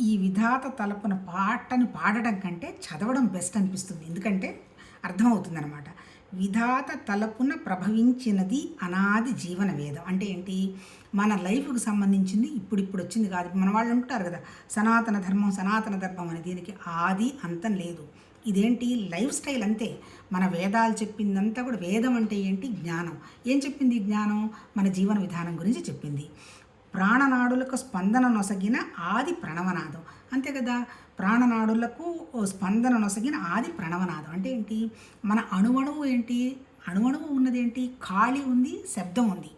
ఈ విధాత తలపున పాటను పాడడం కంటే చదవడం బెస్ట్ అనిపిస్తుంది. ఎందుకంటే అర్థమవుతుందనమాట విధాత తలపున ప్రభవించినది అనాది జీవన వేదం. అంటే ఏంటి? మన లైఫ్కి సంబంధించింది ఇప్పుడు ఇప్పుడు వచ్చింది కాదు. మన వాళ్ళు ఉంటారు కదా సనాతన ధర్మం సనాతన ధర్మం అని దీనికి ఆది అంతం లేదు. ఇదేంటి? లైఫ్ స్టైల్ అంతే. మన వేదాలు చెప్పిందంతా కూడా వేదం అంటే ఏంటి? జ్ఞానం. ఏం చెప్పింది జ్ఞానం? మన జీవన విధానం గురించి చెప్పింది. ప్రాణనాడులకు స్పందన నొసగిన ఆది ప్రణవనాదం. అంతే కదా? ప్రాణనాడులకు స్పందన నొసగిన ఆది ప్రణవనాదం. అంటే ఏంటి? మన అణువణువు ఏంటి? అణువణువు ఉన్నదేంటి? ఖాళీ ఉంది శబ్దం ఉంది.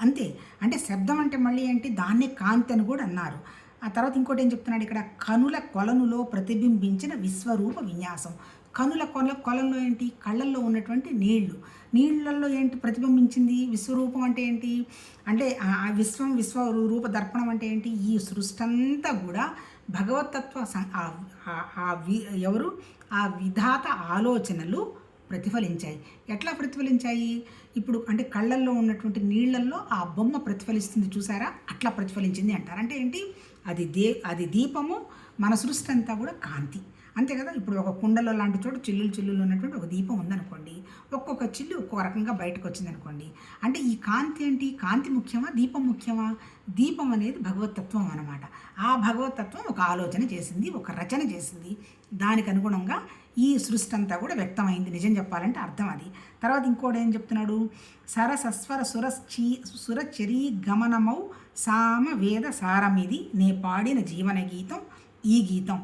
అంతే. అంటే శబ్దం అంటే మళ్ళీ ఏంటి? దాన్నే కాంతి అని కూడా అన్నారు. ఆ తర్వాత ఇంకోటి ఏం చెప్తున్నాడు ఇక్కడ? కనుల కొలనులో ప్రతిబింబించిన విశ్వరూప విన్యాసం. కనుల కొల కొలంలో ఏంటి? కళ్ళల్లో ఉన్నటువంటి నీళ్ళు. నీళ్ళల్లో ఏంటి ప్రతిబింబించింది? విశ్వరూపం అంటే ఏంటి? అంటే ఆ విశ్వం విశ్వ రూప దర్పణం అంటే ఏంటి? ఈ సృష్టి అంతా కూడా భగవతత్వ సం- ఆ- ఎవరు? ఆ విధాత ఆలోచనలు ప్రతిఫలించాయి. ఎట్లా ప్రతిఫలించాయి? ఇప్పుడు అంటే కళ్ళల్లో ఉన్నటువంటి నీళ్ళల్లో ఆ బొమ్మ ప్రతిఫలిస్తుంది చూసారా? అట్లా ప్రతిఫలించింది అంటారు. అంటే ఏంటి? అది దే అది దీపము మన సృష్టి అంతా కూడా కాంతి. అంతే కదా? ఇప్పుడు ఒక కుండలో లాంటి చోట చిల్లులు చిల్లులు ఉన్నటువంటి ఒక దీపం ఉందనుకోండి ఒక్కొక్క చిల్లు ఒక్కొక్క రకంగా బయటకు వచ్చింది అనుకోండి అంటే ఈ కాంతి ఏంటి? కాంతి ముఖ్యమా? దీపం ముఖ్యమా? దీపం అనేది భగవతత్వం అనమాట ఆ భగవతత్వం ఒక ఆలోచన చేసింది ఒక రచన చేసింది. దానికి అనుగుణంగా ఈ సృష్టి అంతా కూడా వ్యక్తమైంది. నిజం చెప్పాలంటే అర్థం అది. తర్వాత ఇంకోటి ఏం చెప్తున్నాడు? సరసస్వర సురశ్చీ సురచరీ గమనమౌ సామ వేద సారమిది నే పాడిన జీవన గీతం ఈ గీతం.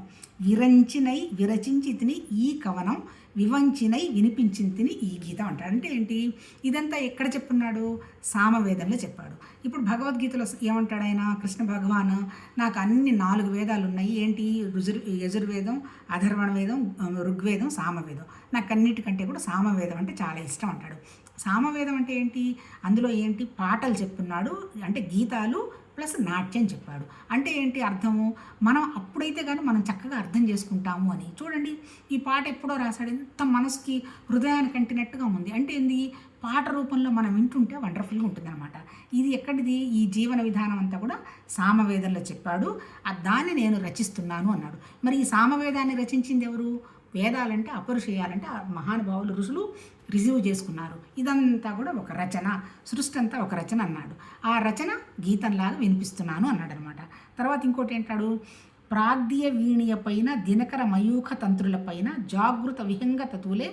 విరంచినై విరచించితిని ఈ కవనం వివంచినై వినిపించింది తిని ఈ గీతం అంటాడు. అంటే ఏంటి? ఇదంతా ఎక్కడ చెప్పున్నాడు? సామవేదంలో చెప్పాడు. ఇప్పుడు భగవద్గీతలో ఏమంటాడు ఆయన? కృష్ణ భగవాన్ నాకు అన్ని నాలుగు వేదాలు ఉన్నాయి. ఏంటి? రుజుర్ యజుర్వేదం అధర్వణ వేదం ఋగ్వేదం సామవేదం. నాకు అన్నిటికంటే కూడా సామవేదం అంటే చాలా ఇష్టం అంటాడు. సామవేదం అంటే ఏంటి? అందులో ఏంటి? పాటలు చెప్తున్నాడు అంటే గీతాలు ప్లస్ నాట్యం చెప్పాడు. అంటే ఏంటి అర్థము? మనం అప్పుడైతే కానీ మనం చక్కగా అర్థం చేసుకుంటాము అని. చూడండి ఈ పాట ఎప్పుడో రాశాడు? ఎంత మనసుకి హృదయానికి అంటినట్టుగా ఉంది. అంటే ఏంది? పాట రూపంలో మనం వింటుంటే వండర్ఫుల్గా ఉంటుందన్నమాట. ఇది ఎక్కడిది? ఈ జీవన విధానం అంతా కూడా సామవేదంలో చెప్పాడు. ఆ దాన్ని నేను రచిస్తున్నాను అన్నాడు. మరి ఈ సామవేదాన్ని రచించింది ఎవరు? వేదాలంటే అపరుషేయాలంటే ఆ మహానుభావులు ఋషులు రిసీవ్ చేసుకున్నారు. ఇదంతా కూడా ఒక రచన. సృష్టి అంతా ఒక రచన అన్నాడు. ఆ రచన గీతంలాగా వినిపిస్తున్నాను అన్నాడు అనమాట తర్వాత ఇంకోటి ఏంటాడు? ప్రాగ్దీయ వీణియ పైన దినకర మయూఖ తంత్రుల పైన జాగృత విహంగ తతువులే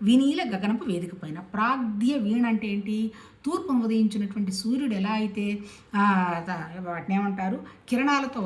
వినీల గగనపు వేదిక పైన వీణ అంటే ఏంటి? తూర్పును ఉదయించినటువంటి సూర్యుడు ఎలా అయితే ఆ, వాటిని ఏమంటారు? కిరణాలతో